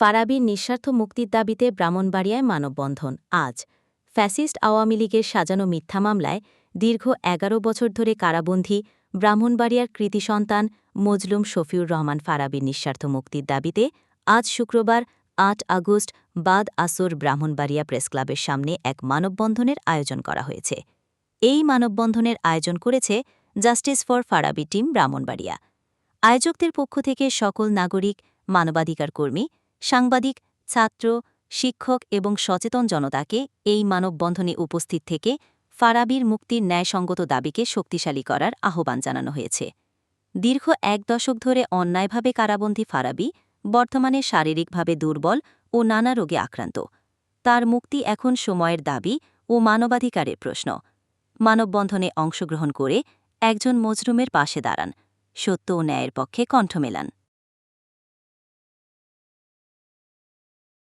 ফারাবির নিঃস্বার্থ মুক্তির দাবিতে ব্রাহ্মণবাড়িয়ায় মানববন্ধন। আজ, ফ্যাসিস্ট আওয়ামী লীগের সাজানো মিথ্যা মামলায় দীর্ঘ এগারো বছর ধরে কারাবন্দী ব্রাহ্মণবাড়িয়ার কৃতি সন্তান মজলুম শফিউর রহমান ফারাবির নিঃস্বার্থ মুক্তির দাবিতে আজ শুক্রবার আট আগস্ট বাদ আসর ব্রাহ্মণবাড়িয়া প্রেসক্লাবের সামনে এক মানববন্ধনের আয়োজন করা হয়েছে। এই মানববন্ধনের আয়োজন করেছে justice for Farabi team Brahmanbaria. আয়োজকদের পক্ষ থেকে সকল নাগরিক, মানবাধিকার কর্মী সাংবাদিক, ছাত্র, শিক্ষক এবং সচেতন জনতাকে এই মানববন্ধনে উপস্থিত থেকে ফারাবির মুক্তির ন্যায়সঙ্গত দাবিকে শক্তিশালী করার আহ্বান জানানো হয়েছে। দীর্ঘ এক দশক ধরে অন্যায়ভাবে কারাবন্দী ফারাবি বর্তমানে শারীরিকভাবে দুর্বল ও নানা রোগে আক্রান্ত। তার মুক্তি এখন সময়ের দাবি ও মানবাধিকারের প্রশ্ন। মানববন্ধনে অংশগ্রহণ করে একজন মজরুমের পাশে দাঁড়ান। সত্য ও ন্যায়ের পক্ষে কণ্ঠ মেলান।